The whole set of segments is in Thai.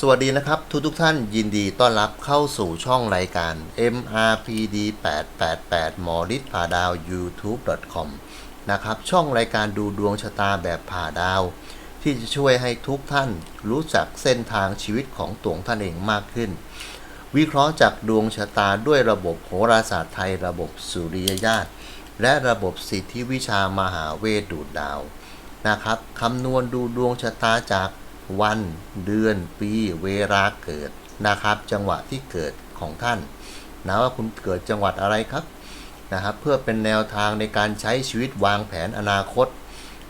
สวัสดีนะครับ ทุกทุกท่านยินดีต้อนรับเข้าสู่ช่องรายการ MRPD 888หมอฤทธิ์ผ่าดาว youtube.com นะครับ ช่องรายการดูดวงชะตาแบบผ่าดาว ที่จะช่วยให้ทุกท่านรู้จักเส้นทางชีวิตของตัวท่านเองมากขึ้น วิเคราะห์จากดวงชะตาด้วยระบบโหราศาสตร์ไทยระบบสุริยญาตและระบบสิทธิวิชามหาเวทดูดดาวนะครับคำนวณดูดวงชะตาจาก วัน เดือน ปี เวลาเกิดนะครับ จังหวะที่เกิดของท่านนะว่าคุณเกิดจังหวัดอะไรครับนะครับ เพื่อเป็นแนวทางในการใช้ชีวิตวางแผนอนาคต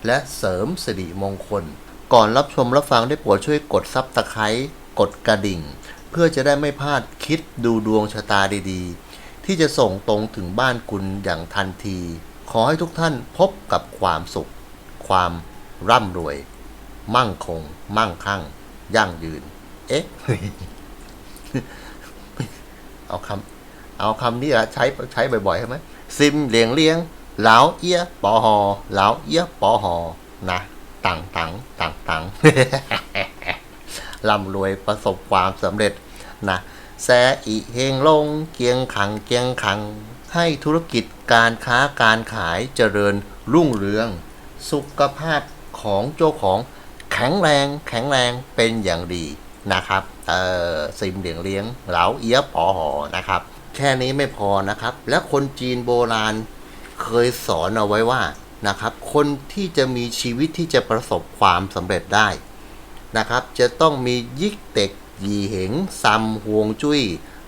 และเสริมสิริมงคล ก่อนรับชมรับฟังได้โปรดช่วยกดซับสไครต์กดกระดิ่ง เพื่อจะได้ไม่พลาดคิดดูดวงชะตาดีๆ ที่จะส่งตรงถึงบ้านคุณอย่างทันที ขอให้ทุกท่านพบกับความสุข ความร่ำรวย มั่งคง มั่งคั่ง ยั่งยืน เอ๊ะ เอาคำเอาคำนี้อะใช้ใช้บ่อยๆใช่ไหมซิมเลียงเลียงเหลาเอี้ยปอหอเหลาเอี้ยปอหอนะต่างต่างต่างต่างร่ำรวยประสบความสำเร็จนะแซอีเฮงลง เกียงขังเกียงขัง ให้ธุรกิจการค้าการขายเจริญรุ่งเรือง สุขภาพของเจ้าของ แข็งแรงแข็งแรงเป็นอย่างดีนะครับเอ่อซิมเหลียงเลี้ยงเหลาเอียบปอหอนะครับ แค่นี้ไม่พอนะครับ และคนจีนโบราณเคยสอนเอาไว้ว่านะครับ คนที่จะมีชีวิตที่จะประสบความสำเร็จได้นะครับ จะต้องมียิกเต็กยีเหงซัมฮวงจุ้ย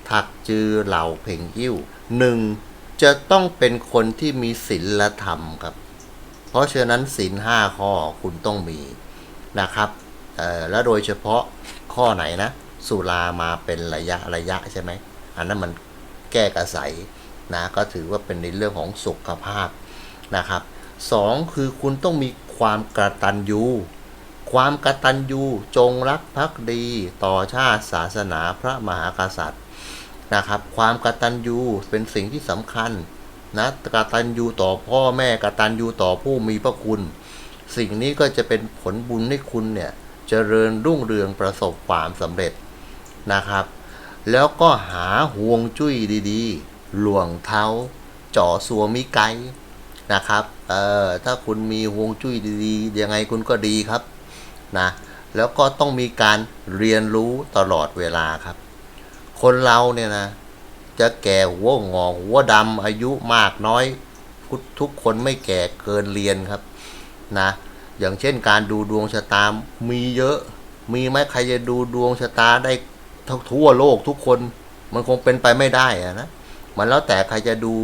ถักจือเหล่าเพ่งยิ้วหนึ่งจะต้องเป็นคนที่มีศีลธรรมครับ เพราะฉะนั้นศีลห้าข้อคุณต้องมี นะครับและโดยเฉพาะข้อไหนนะสุรามาเป็นระยะระยะใช่ไหมอันนั้นมันแก้กระใสนะก็ถือว่าเป็นในเรื่องของสุขภาพนะครับสองคือคุณต้องมีความกระตัญญูความกตัญญูจงรักภักดีต่อชาติศาสนาพระมหากษัตริย์นะครับความกตัญญูเป็นสิ่งที่สำคัญนะกตัญญูต่อพ่อแม่กตัญญูต่อผู้มีพระคุณ สิ่งนี้ก็จะเป็นผลบุญให้คุณเนี่ยเจริญรุ่งเรืองประสบความสำเร็จนะครับ แล้วก็หาห่วงจุ้ยดีๆ หลวงเท้าจ่อสัวมิไกนะครับ เอ่อ ถ้าคุณมีห่วงจุ้ยดีๆ ยังไงคุณก็ดีครับนะ แล้วก็ต้องมีการเรียนรู้ตลอดเวลาครับ คนเราเนี่ยนะ จะแก่หัวงอหัวดำอายุมากน้อยทุกคนไม่แก่เกินเรียนครับ นะอย่างเช่นการดูดวงชะตา มีเยอะ มีไหมใครจะดูดวงชะตาได้ทั้งทั่วโลกทุกคน มันคงเป็นไปไม่ได้อะนะ มันแล้วแต่ใครจะดู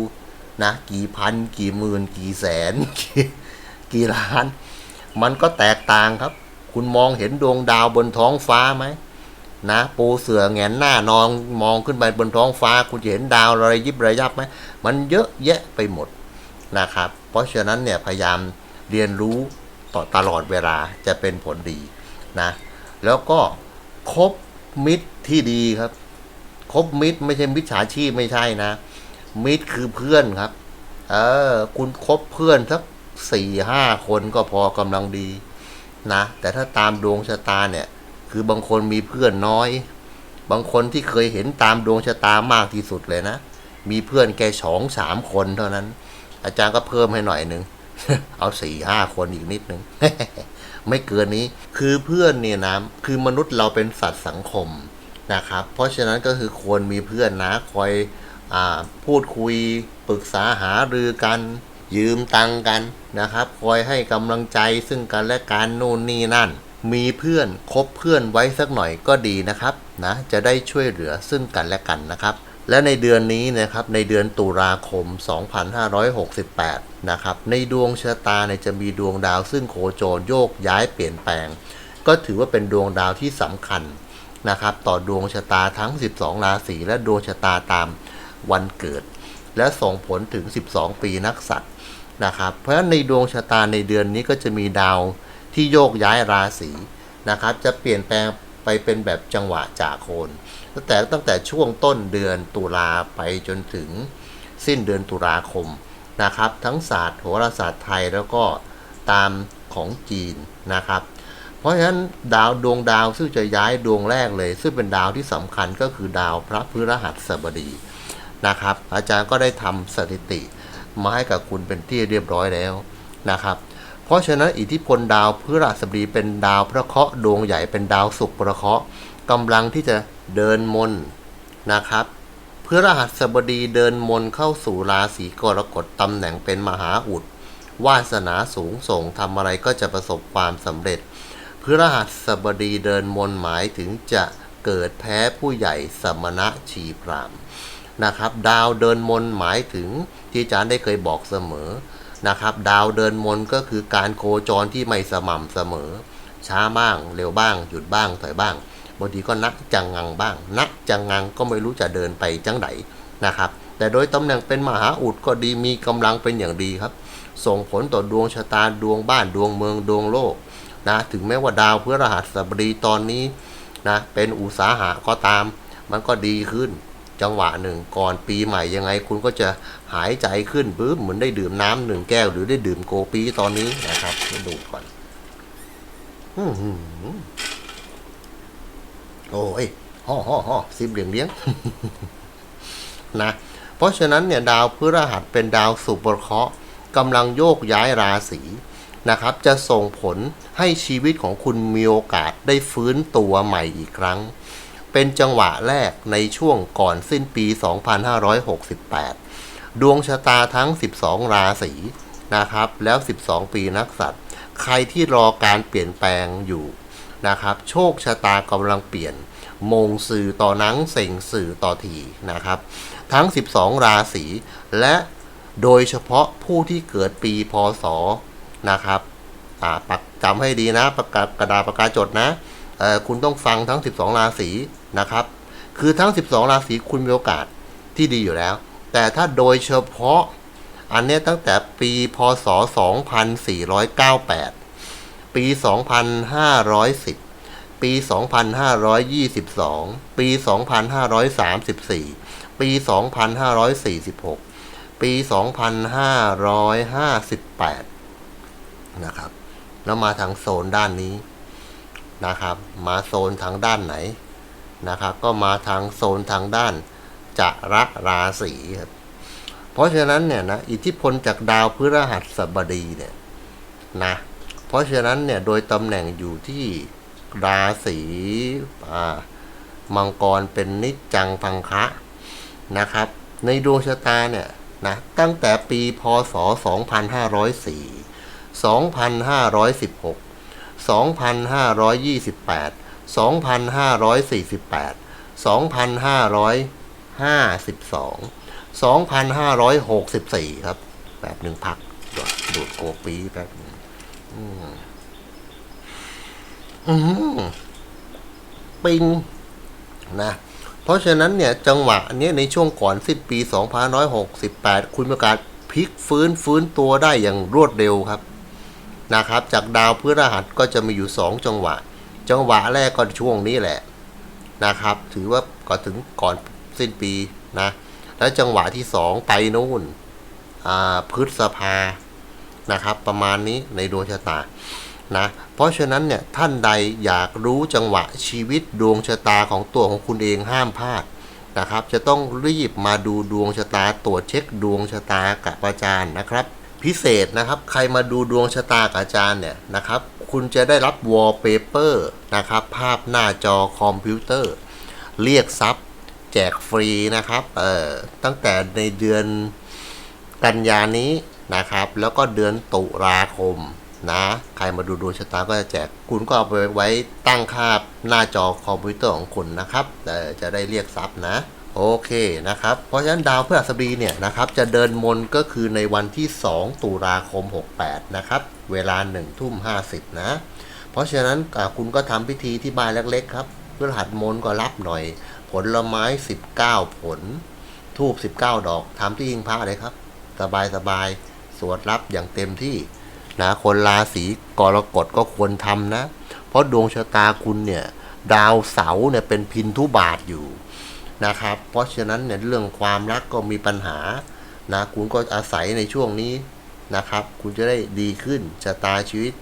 นะ กี่พัน กี่หมื่น กี่แสนกี่กี่ล้าน มันก็แตกต่างครับ คุณมองเห็นดวงดาวบนท้องฟ้าไหมนะปูเสือแงนหน้านองมองขึ้นไปบนท้องฟ้า คุณจะเห็นดาวระยิบระยับไหมมันเยอะแยะไปหมดนะครับ เพราะฉะนั้นเนี่ยพยายาม เรียนรู้ต่อตลอดเวลาจะเป็นผลดีนะ แล้วก็คบมิตรที่ดีครับ คบมิตรไม่ใช่มิจฉาชีพไม่ใช่นะ มิตรคือเพื่อนครับ เออ คุณคบเพื่อนสักสี่ห้าคนก็พอกำลังดีนะ แต่ถ้าตามดวงชะตาเนี่ย คือบางคนมีเพื่อนน้อย บางคนที่เคยเห็นตามดวงชะตามากที่สุดเลยนะ มีเพื่อนแค่สองสามคนเท่านั้น อาจารย์ก็เพิ่มให้หน่อยหนึ่ง เอาสี่ห้าคนอีกนิดนึงไม่เกินนี้คือเพื่อนเนี่ยนะคือมนุษย์เราเป็นสัตว์สังคมนะครับ เพราะฉะนั้นก็คือควรมีเพื่อนนะคอยอพูดคุยปรึกษาหารือกัน ยืมตังกันนะครับ คอยให้กำลังใจซึ่งกันและกันนู่นนี่นั่น มีเพื่อนคบเพื่อนไว้สักหน่อยก็ดีนะครับนะจะได้ช่วยเหลือซึ่งกันและกันนะครับ และในเดือนนี้นะครับในเดือนตุลาคม 2568 นะครับในดวงชะตาเนี่ยจะมีดวงดาวซึ่งโคจรโยกย้ายเปลี่ยนแปลง ก็ถือว่าเป็นดวงดาวที่สำคัญนะครับต่อดวงชะตาทั้ง 12 ราศีและดวงชะตาตามวันเกิด และส่งผลถึง 12 ปีนักสัตว์นะครับเพราะฉะนั้นในดวงชะตาในเดือนนี้ก็จะมีดาวที่โยกย้ายราศีนะครับจะเปลี่ยนแปลง ไปเป็นแบบจังหวะจากโคนตั้งแต่ตั้งแต่ช่วงต้นเดือนตุลาไปจนถึงสิ้นเดือนตุลาคมนะครับ ทั้งศาสตร์โหราศาสตร์ไทยแล้วก็ตามของจีนนะครับ เพราะฉะนั้นดาวดวงดาวซึ่งจะย้ายดวงแรกเลย ซึ่งเป็นดาวที่สำคัญก็คือดาวพระพฤหัสบดีนะครับ อาจารย์ก็ได้ทำสถิติมาให้กับคุณเป็นที่เรียบร้อยแล้วนะครับ เพราะฉะนั้นอิทธิพลดาวพฤหัสบดีเป็นดาวพระเคราะห์ดวงใหญ่เป็นดาวศุกร์ประเคราะห์กำลังที่จะเดินมนนะครับพฤหัสบดีเดินมนเข้าสู่ราศีกรกฎตำแหน่งเป็นมหาอุด วาสนาสูงส่งทำอะไรก็จะประสบความสำเร็จพฤหัสบดีเดินมนหมายถึงจะเกิดแพ้ผู้ใหญ่สมณะชีพรามนะครับ ดาวเดินมนหมายถึงที่อาจารย์ได้เคยบอกเสมอ นะครับ ดาวเดินมนก็คือการโคจรที่ไม่สม่ำเสมอ ช้าบ้าง เร็วบ้าง หยุดบ้างถอยบ้างบางทีก็นักจังงังบ้าง นักจังงังก็ไม่รู้จะเดินไปจังไหนนะครับ แต่โดยตำแหน่งเป็นมหาอุดก็ดีมีกำลังเป็นอย่างดีครับ ส่งผลต่อดวงชะตาดวงบ้านดวงเมืองดวงโลกนะถึงแม้ว่าดาวพฤหัสบดีตอนนี้นะเป็นอุตสาหะก็ตาม มันก็ดีขึ้นจังหวะหนึ่งก่อนปีใหม่ยังไงคุณก็จะ หายใจขึ้นปึ๊บเหมือนได้ดื่มน้ำหนึ่งแก้ว หรือได้ดื่มโกปีตอนนี้นะครับดูก่อนโอ้ยห่อห่อห่อซิบเหลียงเลี้ยงนะ เพราะฉะนั้นเนี่ยดาวพฤหัสเป็นดาวสุปเคราะห์กำลังโยกย้ายราศีนะครับ จะส่งผลให้ชีวิตของคุณมีโอกาสได้ฟื้นตัวใหม่อีกครั้ง เป็นจังหวะแรกในช่วงก่อนสิ้นปี 2568 ดวงชะตาทั้ง 12 ราศีนะครับ แล้ว 12 ปีนักสัตว์ ใครที่รอการเปลี่ยนแปลงอยู่นะครับ โชคชะตากำลังเปลี่ยน มงสื่อต่อนังเส่งสื่อต่อทีนะครับ ทั้ง 12 ราศีและโดยเฉพาะผู้ที่เกิดปีพศนะครับปักจำให้ดีนะประกาศกระดาษประกาศจดนะคุณต้องฟังทั้ง 12 ราศีนะครับ คือทั้ง 12 ราศีคุณมีโอกาสที่ดีอยู่แล้ว แต่ถ้าโดยเฉพาะอันนี้ตั้งแต่ปีพศ 2498 ปี 2510 ปี 2522 ปี 2534 ปี 2546 ปี 2558 นะครับ แล้วมาทางโซนด้านนี้นะครับ มาโซนทางด้านไหนนะครับ ก็มาทางโซนทางด้าน จะระราศีครับเพราะฉะนั้นเนี่ยนะอิทธิพลจากดาวพฤหัสบดีเนี่ยนะเพราะฉะนั้นเนี่ยโดยตำแหน่งอยู่ที่ราศีมังกรเป็นนิจจังพังคะนะครับ ในดวงชะตาเนี่ยนะตั้งแต่ปีพศ 2504 2516 2528 2548 52 2564 ครับ แบบหนึ่งพักดูดดูดโกปีแป๊บนึงอืมอืมปิงนะ เพราะฉะนั้นเนี่ย จังหวะเนี้ยในช่วงก่อนสิ้นปี 2568 คุณมีโอกาสพลิกฟื้นฟื้นตัวได้อย่างรวดเร็วครับนะครับ จากดาวพฤหัสก็จะมีอยู่ 2 จังหวะ จังหวะแรกก็ช่วงนี้แหละนะครับ ถือว่าก่อนถึงก่อน สิ้นปีนะ แล้วจังหวะที่2ไปนู่นพฤษภานะครับ ประมาณนี้ในดวงชะตานะเพราะฉะนั้นเนี่ยท่านใดอยากรู้จังหวะชีวิตดวงชะตาของตัวของคุณเองห้ามพลาดนะครับ จะต้องรีบมาดูดวงชะตาตรวจเช็คดวงชะตากับอาจารย์นะครับ พิเศษนะครับใครมาดูดวงชะตากับอาจารย์เนี่ยนะครับ คุณจะได้รับวอลเปเปอร์นะครับ ภาพหน้าจอคอมพิวเตอร์ เรียกทรัพย์ แจกฟรีนะครับ เออตั้งแต่ในเดือนกันยานี้นะครับ แล้วก็เดือนตุลาคมนะใครมาดูดวงชะตาก็จะแจกคุณก็เอาไปไว้ตั้งค่าหน้าจอคอมพิวเตอร์ของคุณนะครับเอ่จะได้เรียกทรัพย์นะโอเคนะครับ เพราะฉะนั้นดาวพฤหัสบดีเนี่ยนะครับจะเดินมนก็คือในวันที่ 2 ตุลาคม 68 นะครับ เวลา 1 ทุ่ม 50 นะ เพราะฉะนั้นคุณก็ทำพิธีที่บ้านเล็กๆครับพฤหัสมนก็รับหน่อย ลไม้19ผล ทูบ19ดอกทำที่ยิงพระเลยครับ สบายสบายๆสวดรับอย่างเต็มที่นะคนราศีกรกฎก็ควรทำนะ เพราะดวงชะตาคุณเนี่ยดาวเสาร์เนี่ยเป็นพินทุบาทอยู่นะครับ เพราะฉะนั้นเนี่ยเรื่องความรักก็มีปัญหานะคุณก็อาศัยในช่วงนี้นะครับ คุณจะได้ดีขึ้นชะตาชีวิต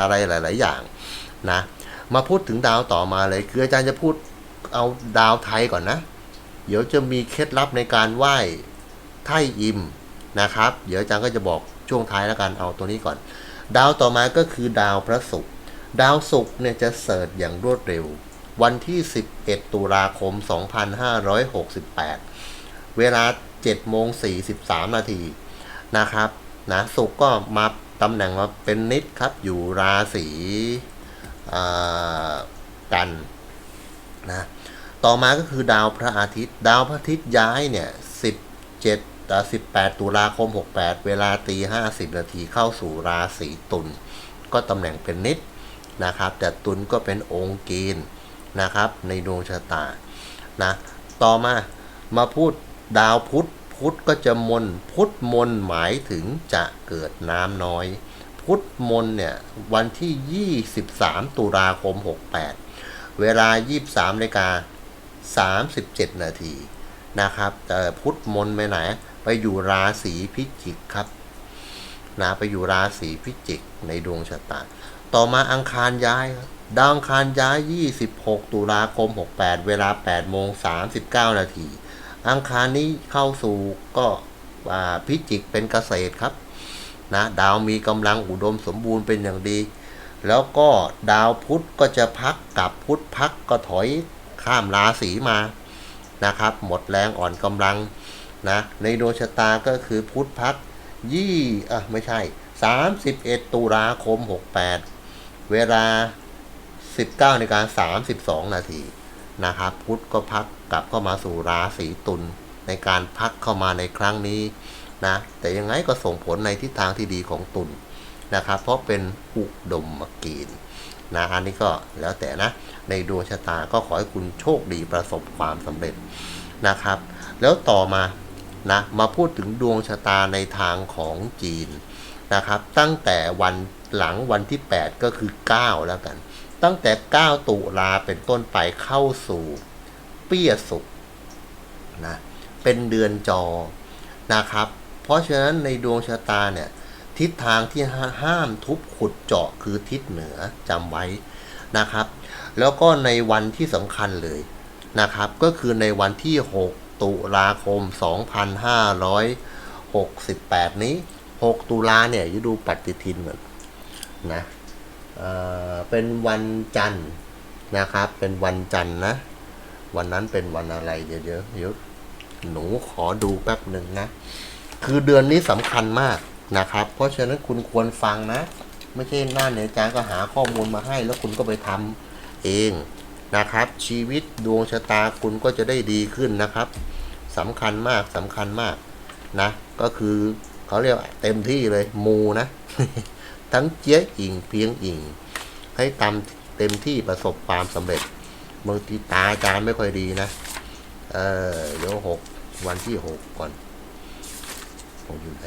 อะไรหลาย ๆ อย่างนะมาพูดถึงดาวต่อมาเลยคืออาจารย์จะพูด เอาดาวไทยก่อนนะ เดี๋ยวจะมีเคล็ดลับในการไหว้ไท่อิมนะครับ เดี๋ยวอาจารย์ก็จะบอกช่วงท้ายแล้วกันเอาตัวนี้ก่อน ดาวต่อมาก็คือดาวพระศุกร์ดาวศุกร์เนี่ยจะเสิร์ชอย่างรวดเร็ว วันที่ 11 ตุลาคม 2568 เวลา7โมง43 นาทีนะครับนะศุกร์ก็มาตำแหน่งมาเป็นนิดครับอยู่ราศีกันนะ ต่อมาก็คือดาวพระอาทิตย์ ดาวพระอาทิตย์ย้ายเนี่ย17เอ่อ18 ตุลาคม 68 เวลาตี50 นาทีเข้าสู่ราศีตุลก็ตำแหน่งเป็นนิดนะครับ แต่ตุลก็เป็นองค์กีนนะครับ ในดวงชะตานะต่อมามาพูดดาวพุธพุธก็จะมนพุธมนหมายถึงจะเกิดน้ำน้อย พุธมนเนี่ยวันที่ 23 ตุลาคม 68 เวลา 23นาฬิกา 37 นาทีนะครับแต่พุทธมนไปไหน ไปอยู่ราศีพิจิกครับนะไปอยู่ราศีพิจิกในดวงชะตา ต่อมาอังคารย้ายดาวอังคารย้าย 26 ตุลาคม 68 เวลา8โมง39 นาที อังคารนี้เข้าสู่ก็พิจิกเป็นเกษตรครับนะดาวมีกำลังอุดมสมบูรณ์เป็นอย่างดี แล้วก็ดาวพุธก็จะพักกับพุธพักก็ถอย ข้ามราศีมานะครับ หมดแรงอ่อนกำลังนะในดวงชะตาก็คือพุทธพักยี่อะไม่ใช่ 31 ตุลาคม 68 เวลา 19นาฬิกา32 นาทีนะครับ พุทธก็พักกลับเข้ามาสู่ราศีตุลในการพักเข้ามาในครั้งนี้นะแต่ยังไงก็ส่งผลในทิศทางที่ดีของตุลนะครับ เพราะเป็นอุดมกีน นะอันนี้ก็แล้วแต่นะ ในดวงชะตาก็ขอให้คุณโชคดีประสบความสำเร็จนะครับ แล้วต่อมานะมาพูดถึงดวงชะตาในทางของจีนนะครับ ตั้งแต่วันหลังวันที่ 8 ก็คือ 9 แล้วกัน ตั้งแต่ 9 ตุลาเป็นต้นไปเข้าสู่เปี้ยสุกนะเป็นเดือนจอนะครับ เพราะฉะนั้นในดวงชะตาเนี่ย ทิศทางที่ห้ามทุบขุดเจาะคือทิศเหนือจำไว้นะครับ แล้วก็ในวันที่สำคัญเลยนะครับ ก็คือในวันที่ 6 ตุลาคม 2568 นี้ 6 ตุลาเนี่ยจะดูปฏิทินเหมือนนะเออเป็นวันจันทร์นะครับ เป็นวันจันทร์นะ วันนั้นเป็นวันอะไรเดี๋ยวเดี๋ยวเดี๋ยวหนูขอดูแป๊บหนึ่งนะ คือเดือนนี้สำคัญมาก นะครับ เพราะฉะนั้นคุณควรฟังนะ ไม่ใช่หน้าเนี่ยอาจารย์ก็หาข้อมูลมาให้ แล้วคุณก็ไปทำเองนะครับ ชีวิตดวงชะตาคุณก็จะได้ดีขึ้นนะครับสำคัญมากสำคัญมากนะ ก็คือเขาเรียกเต็มที่เลยมูนะ ทั้งเจี๊ยอิงเพียงอิง ให้ตามเต็มที่ประสบความสำเร็จบางทีตาอาจารย์ไม่ค่อยดีนะ เออเดี๋ยวหกวันที่หกก่อนผมอยู่ไหน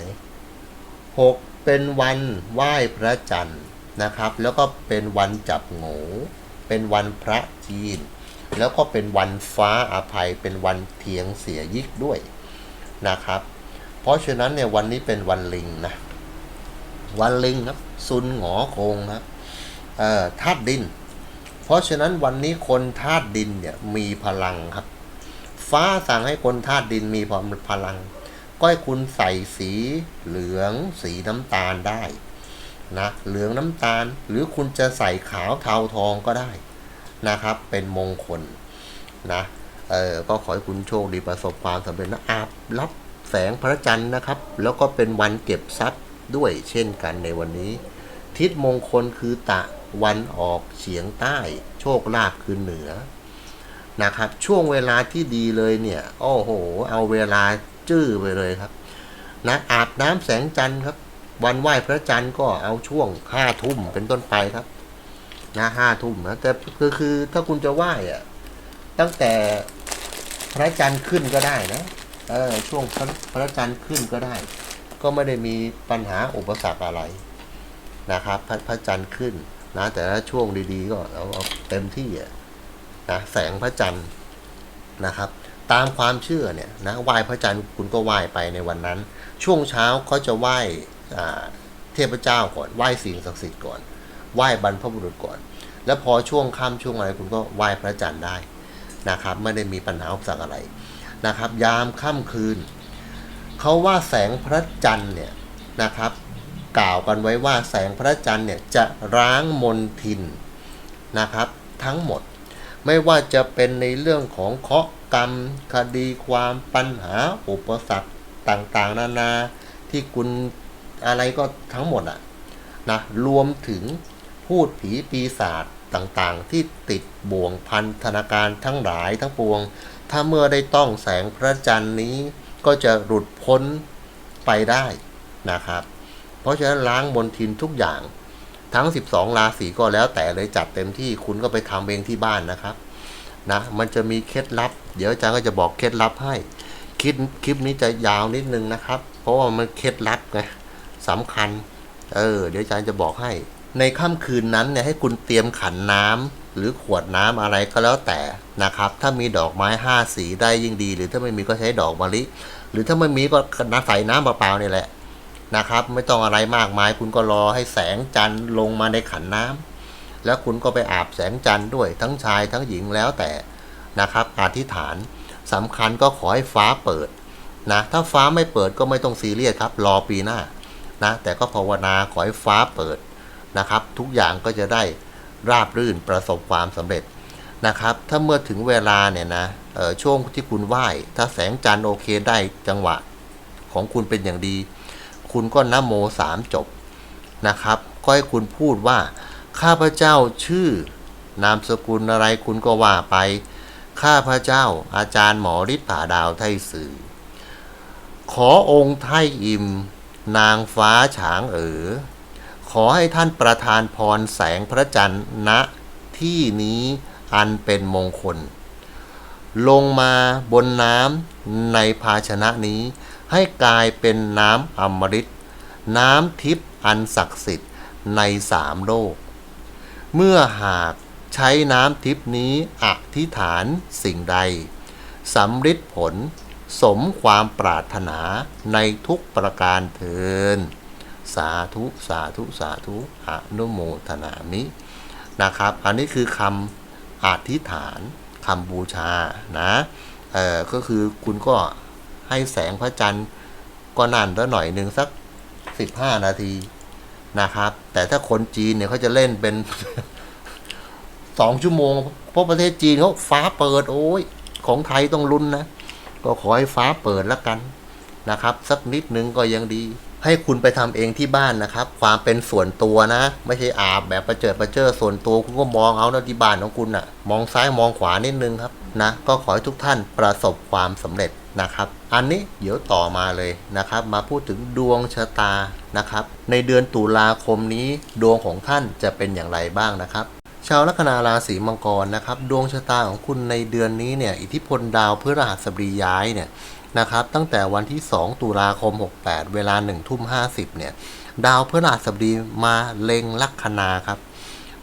หกเป็นวันไหว้พระจันทร์นะครับ แล้วก็เป็นวันจับโหงูเป็นวันพระจีน แล้วก็เป็นวันฟ้าอภัย เป็นวันเทียงเสียยิกด้วยนะครับ เพราะฉะนั้นเนี่ยวันนี้เป็นวันลิงนะ วันลิงครับซุนหงอโคงครับธาตุดิน เพราะฉะนั้นวันนี้คนธาตุดินเนี่ยมีพลังครับ ฟ้าสั่งให้คนธาตุดินมีพลัง ก็ให้คุณใส่สีเหลืองสีน้ำตาลได้นะเหลืองน้ำตาล หรือคุณจะใส่ขาวเทาทองก็ได้นะครับ เป็นมงคลนะเออก็ขอให้คุณโชคดีประสบความสำเร็จนะอาบรับแสงพระจันทร์นะครับ แล้วก็เป็นวันเก็บทรัพย์ด้วยเช่นกันในวันนี้ ทิศมงคลคือตะวันออกเฉียงใต้ โชคลาภคือเหนือนะครับ ช่วงเวลาที่ดีเลยเนี่ย โอ้โห เอาเวลา จื้อไปเลยครับนะอาบน้ำแสงจันทร์ครับ วันไหว้พระจันทร์ก็เอาช่วงห้าทุ่มเป็นต้นไปครับนะห้าทุ่มนะแต่คือคือถ้าคุณจะไหว้อะตั้งแต่พระจันทร์ขึ้นก็ได้นะเออช่วงพระพระจันทร์ขึ้นก็ได้ ก็ไม่ได้มีปัญหาอุปสรรคอะไรนะครับพระพระจันทร์ขึ้นนะแต่ถ้าช่วงดีๆ ก็เอาเอาเต็มที่อะนะแสงพระจันทร์นะครับ ตามความเชื่อเนี่ยนะไหว้พระจันทร์คุณก็ไหว้ไปในวันนั้น ช่วงเช้าเขาจะไหว้เทพเจ้าก่อนไหว้สิ่งศักดิ์สิทธิ์ก่อน ไหว้บรรพบุรุษก่อน แล้วพอช่วงค่ำช่วงอะไรคุณก็ไหว้พระจันทร์ได้นะครับ ไม่ได้มีปัญหาอุปสรรคอะไรนะครับ ยามค่ำคืนเขาว่าแสงพระจันทร์เนี่ยนะครับ กล่าวกันไว้ว่าแสงพระจันทร์เนี่ยจะร้างมนทินนะครับ ทั้งหมด ไม่ว่าจะเป็นในเรื่องของเคาะกรรม คดีความปัญหาอุปสรรคต่างๆ นานาที่คุณอะไรก็ทั้งหมดอะนะรวมถึงพูดผีปีศาจต่างๆ ที่ติดบ่วงพันธนาการทั้งหลายทั้งปวง ถ้าเมื่อได้ต้องแสงพระจันทร์นี้ก็จะหลุดพ้นไปได้นะครับ เพราะฉะนั้นล้างมนทินทุกอย่าง ทั้ง 12 ราศีก็แล้วแต่เลยจัดเต็มที่คุณก็ไปทำเองที่บ้านนะครับนะมันจะมีเคล็ดลับ เดี๋ยวอาจารย์ก็จะบอกเคล็ดลับให้คลิปคลิปนี้จะยาวนิดนึงนะครับ เพราะว่ามันเคล็ดลับไงสำคัญเออเดี๋ยวอาจารย์จะบอกให้ ในค่ำคืนนั้นเนี่ยให้คุณเตรียมขันน้ำหรือขวดน้ำอะไรก็แล้วแต่นะครับ ถ้ามีดอกไม้ห้าสีได้ยิ่งดี หรือถ้าไม่มีก็ใช้ดอกมะลิ หรือถ้าไม่มีก็น้ำใส่น้ำเปล่าๆนี่แหละ นะครับ ไม่ต้องอะไรมากมาย คุณก็รอให้แสงจันทร์ลงมาในขันน้ำแล้วคุณก็ไปอาบแสงจันทร์ด้วยทั้งชายทั้งหญิงแล้วแต่นะครับอธิษฐานสำคัญก็ขอให้ฟ้าเปิดนะถ้าฟ้าไม่เปิดก็ไม่ต้องซีเรียสครับ รอปีหน้านะแต่ก็ภาวนาขอให้ฟ้าเปิดนะครับ ทุกอย่างก็จะได้ราบรื่นประสบความสำเร็จนะครับ ถ้าเมื่อถึงเวลาเนี่ยนะช่วงที่คุณไหว้ ถ้าแสงจันทร์โอเคได้จังหวะ ของคุณเป็นอย่างดี คุณก็นะโมสามจบนะครับ ก็ให้คุณพูดว่าข้าพเจ้าชื่อนามสกุลอะไรคุณก็ว่าไป ข้าพเจ้าอาจารย์หมอฤทธิ์ผาดาวไทยสื่อ ขอองค์ไทยอิม นางฟ้าฉางเอ๋อขอให้ท่านประทานพรแสงพระจันทร์ณที่นี้อันเป็นมงคล ลงมาบนน้ำในภาชนะนี้ ให้กลายเป็นน้ำอมฤต น้ำทิพย์อันศักดิ์สิทธิ์ในสามโลก เมื่อหากใช้น้ำทิพย์นี้อธิษฐานสิ่งใดสำฤทธิ์ผลสมความปรารถนาในทุกประการเทิน สาธุสาธุสาธุอนุโมทนามินะครับ อันนี้คือคำอธิษฐานคำบูชานะ เออก็คือคุณก็ ให้แสงพระจันทร์ก็นานแล้วหน่อยหนึ่งสัก15นาทีนะครับ แต่ถ้าคนจีนเนี่ยเขาจะเล่นเป็นสองชั่วโมง เพราะประเทศจีนเขาฟ้าเปิดโอ้ยของไทยต้องลุ้นนะ ก็ขอให้ฟ้าเปิดแล้วกันนะครับ สักนิดนึงก็ยังดี ให้คุณไปทำเองที่บ้านนะครับ ความเป็นส่วนตัวนะ ไม่ใช่อาบแบบประเจิดประเจิดส่วนตัวคุณก็มองเอานะที่บ้านของคุณนะ่ะ มองซ้ายมองขวานิดนึงครับ นะ ก็ขอให้ทุกท่านประสบความสำเร็จนะครับ อันนี้เดี๋ยวต่อมาเลยนะครับ มาพูดถึงดวงชะตานะครับ ในเดือนตุลาคมนี้ดวงของท่านจะเป็นอย่างไรบ้างนะครับ ชาวลัคนาราศีมังกรนะครับ ดวงชะตาของคุณในเดือนนี้เนี่ยอิทธิพลดาวพฤหัสบดีย้ายเนี่ยนะครับ ตั้งแต่วันที่ 2 ตุลาคม 68 เวลา1ทุ่ม50เนี่ยดาวพฤหัสบดีมาเล็งลัคนาครับ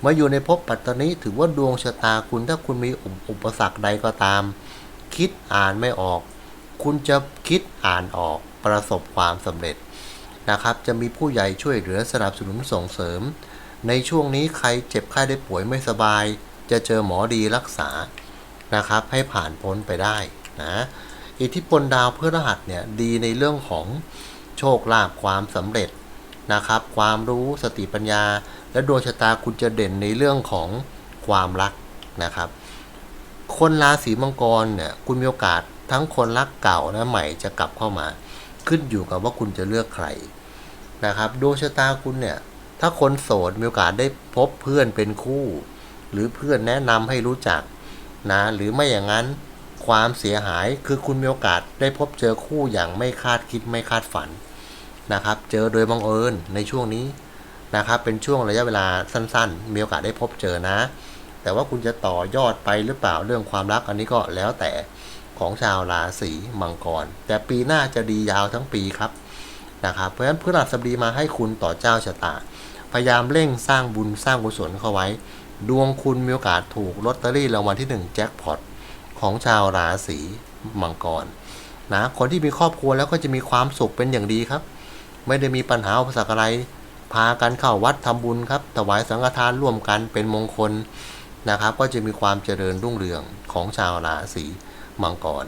มาอยู่ในภพปัตตานีถือว่าดวงชะตาคุณถ้าคุณมีอุปสรรคใดก็ตาม คิดอ่านไม่ออก คุณจะคิดอ่านออกประสบความสำเร็จนะครับ จะมีผู้ใหญ่ช่วยเหลือสนับสนุนส่งเสริม ในช่วงนี้ใครเจ็บไข้ได้ป่วยไม่สบาย จะเจอหมอดีรักษานะครับ ให้ผ่านพ้นไปได้นะอิทธิพลดาวพฤหัสเนี่ยดีในเรื่องของโชคลาภความสำเร็จนะครับ ความรู้สติปัญญา และดวงชะตาคุณจะเด่นในเรื่องของความรักนะครับ คนราศีมังกรเนี่ยคุณมีโอกาสทั้งคนรักเก่าและใหม่จะกลับเข้ามา ขึ้นอยู่กับว่าคุณจะเลือกใครนะครับดวงชะตาคุณเนี่ยถ้าคนโสดมีโอกาสได้พบเพื่อนเป็นคู่ หรือเพื่อนแนะนำให้รู้จักนะหรือไม่อย่างนั้นความเสียหายคือคุณมีโอกาสได้พบเจอคู่อย่างไม่คาดคิดไม่คาดฝันนะครับ เจอโดยบังเอิญในช่วงนี้ นะครับ เป็นช่วงระยะเวลาสั้นๆ มีโอกาสได้พบเจอนะ แต่ว่าคุณจะต่อยอดไปหรือเปล่าเรื่องความรักอันนี้ก็แล้วแต่ของชาวราศีมังกร แต่ปีหน้าจะดียาวทั้งปีครับนะครับ เพราะฉะนั้นพฤหัสบดีมาให้คุณต่อเจ้าชะตา พยายามเร่งสร้างบุญสร้างกุศลเข้าไว้ ดวงคุณมีโอกาสถูกลอตเตอรี่รางวัลที่ 1 แจ็คพอตของชาวราศีมังกรนะคนที่มีครอบครัวแล้วก็จะมีความสุขเป็นอย่างดีครับ ไม่ได้มีปัญหาอุปสรรคอะไร พากันเข้าวัดทำบุญครับ ถวายสังฆทานร่วมกันเป็นมงคลนะครับ ก็จะมีความเจริญรุ่งเรืองของชาวราศีมังกร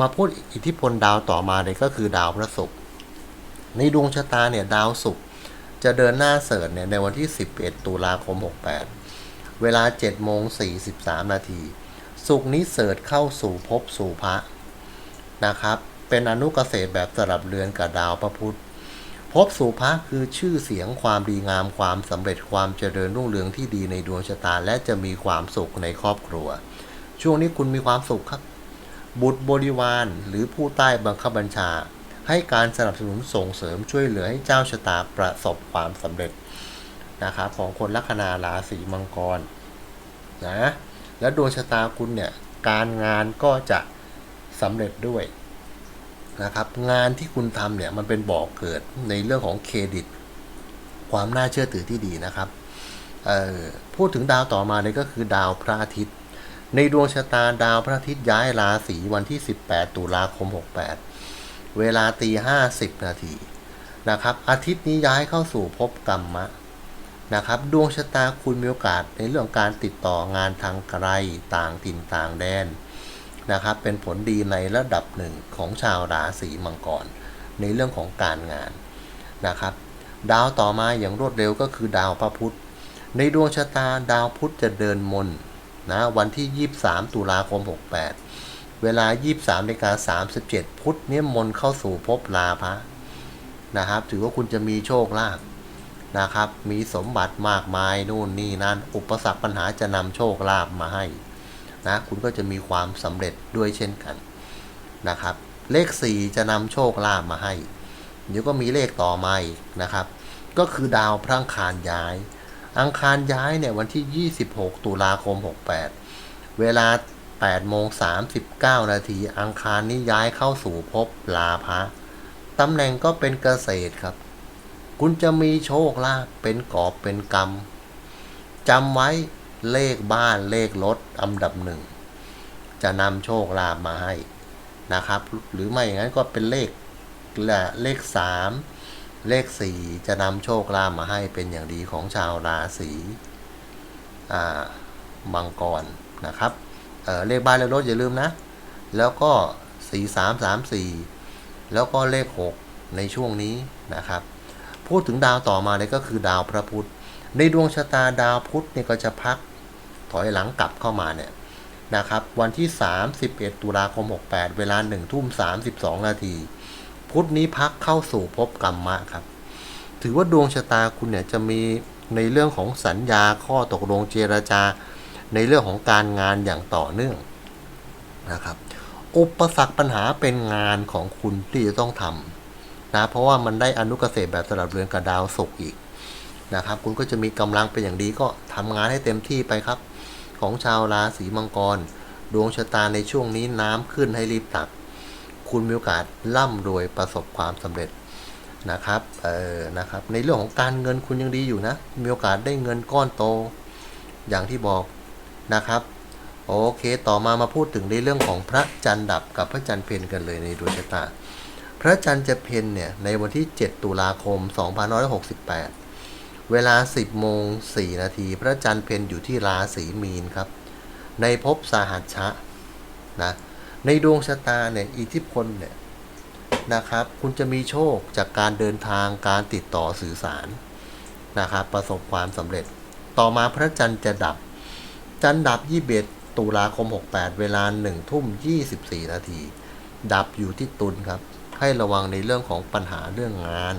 มาพูดอิทธิพลดาวต่อมาเลยก็คือดาวพระศุกร์ในดวงชะตาเนี่ยดาวศุกร์จะเดินหน้าเสริญเนี่ยในวันที่ 11 ตุลาคม 68 เวลา7โมง43 นาทีศุกร์นี้เสริญเข้าสู่ภพสู่พระนะครับ เป็นอนุเกษตรแบบสลับเรือนกับดาวพระพุธ ภพสู่พระคือชื่อเสียงความดีงามความสำเร็จความเจริญรุ่งเรืองที่ดีในดวงชะตา และจะมีความสุขในครอบครัว ช่วงนี้คุณมีความสุขครับ บุตรบริวารหรือผู้ใต้บังคับบัญชา ให้การสนับสนุนส่งเสริมช่วยเหลือให้เจ้าชะตาประสบความสำเร็จนะครับของคนลัคนาราศีมังกรนะและดวงชะตาคุณเนี่ยการงานก็จะสำเร็จด้วย นะครับงานที่คุณทำเนี่ยมันเป็นบ่อกเกิดในเรื่องของเครดิต ความน่าเชื่อถือที่ดีนะครับพูดถึงดาวต่อมาเลยก็คือดาวพระอาทิตย์ ในดวงชะตาดาวพระอาทิตย์ย้ายราศีวันที่ 18 ตุลาคม 68 เวลาตี50นาทีนะครับอาทิตย์นี้ย้ายเข้าสู่ภพกรรมะนะครับดวงชะตาคุณมีโอกาสในเรื่องการติดต่องานทางไกลต่างถิ่นต่างแดน นะครับ เป็นผลดีในระดับหนึ่งของชาวราศีมังกร ในเรื่องของการงานนะครับ ดาวต่อมาอย่างรวดเร็วก็คือดาวพระพุธ ในดวงชะตาดาวพุธจะเดินมนนะวันที่ 23 ตุลาคม 68 เวลา 23นาฬิกา37 พุธเนี่ยมนเข้าสู่ภพลาภะนะครับ ถือว่าคุณจะมีโชคลาภนะครับ มีสมบัติมากมายนู่นนี่นั่น อุปสรรคปัญหาจะนำโชคลาภมาให้ นะคุณก็จะมีความสำเร็จด้วยเช่นกันนะครับ เลข 4 จะนำโชคลาภมาให้ เดี๋ยวก็มีเลขต่อมาอีกนะครับ ก็คือดาวพระอังคารย้าย อังคารย้ายเนี่ยวันที่ 26 ตุลาคม 68 เวลา8โมง39 นาทีอังคารนี้ย้ายเข้าสู่ภพลาภะตำแหน่งก็เป็นเกษตรครับ คุณจะมีโชคลาภเป็นกอบเป็นกรรมจำไว้ เลขบ้านเลขรถอันดับหนึ่ง จะนำโชคลาภมาให้นะครับ หรือไม่อย่างนั้นก็เป็นเลขเลขสามเลขสี่จะนำโชคลาภมาให้เป็นอย่างดีของชาวราศีมังกรนะครับเเลขบ้านเลขรถอย่าลืมนะ แล้วก็สี่สามสามสี่แล้วก็เลขหกในช่วงนี้นะครับ พูดถึงดาวต่อมาเลยก็คือดาวพระพุธในดวงชะตาดาวพุธเนี่ยก็จะพัก ถอยหลังกลับเข้ามาเนี่ยนะครับวันที่ 31 ตุลาคม 68 เวลา1ทุ่ม 32 นาที พุธนี้พักเข้าสู่ภพกรรมะครับ ถือว่าดวงชะตาคุณเนี่ยจะมีในเรื่องของสัญญาข้อตกลงเจรจา ในเรื่องของการงานอย่างต่อเนื่องนะครับอุปสรรคปัญหาเป็นงานของคุณที่จะต้องทำนะเพราะว่ามันได้อนุเกษตรแบบสลับเรือนกับดาวศุกร์อีกนะครับ คุณก็จะมีกำลังเป็นอย่างดีก็ทำงานให้เต็มที่ไปครับ ของชาวราศีมังกร ดวงชะตาในช่วงนี้น้ำขึ้นให้รีบตัก คุณมีโอกาสร่ำรวยประสบความสำเร็จนะครับ เออ นะครับ ในเรื่องของการเงินคุณยังดีอยู่นะ มีโอกาสได้เงินก้อนโต อย่างที่บอกนะครับ โอเค ต่อมามาพูดถึงในเรื่องของพระจันทร์ดับกับพระจันทร์เพนกันเลยในดวงชะตา พระจันทร์จะเพนเนี่ยในวันที่ 7 ตุลาคม 2568 เวลา 10โมง4นาทีพระจันทร์เพนอยู่ที่ราศีมีนครับ ในภพสหัชชะนะในดวงชะตาเนี่ยอิทธิพลเนี่ยนะครับคุณจะมีโชคจากการเดินทางการติดต่อสื่อสารนะครับประสบความสำเร็จ ต่อมาพระจันทร์จะดับ จันทร์ดับ21ตุลาคม 68 เวลา1ทุ่ม 24 นาที ดับอยู่ที่ตุลครับ ให้ระวังในเรื่องของปัญหาเรื่องงาน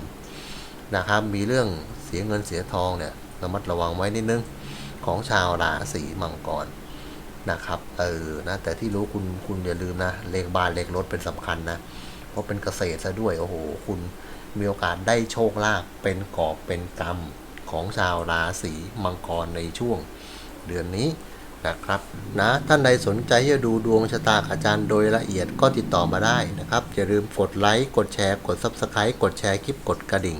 นะครับ มีเรื่องเสียเงินเสียทองเนี่ยระมัดระวังไว้นิดนึงของชาวราศีมังกรนะครับเออนะแต่ที่รู้คุณคุณอย่าลืมนะเลขบ้านเลขรถเป็นสำคัญนะ เพราะเป็นเกษตรซะด้วยโอ้โหคุณมีโอกาสได้โชคลาภเป็นกอบเป็นกรรมของชาวราศีมังกรในช่วงเดือนนี้นะครับนะท่านใดสนใจจะดูดวงชะตาอาจารย์โดยละเอียดก็ติดต่อมาได้นะครับ อย่าลืมกดไลค์กดแชร์ กด Subscribe กดแชร์คลิปกดกระดิ่ง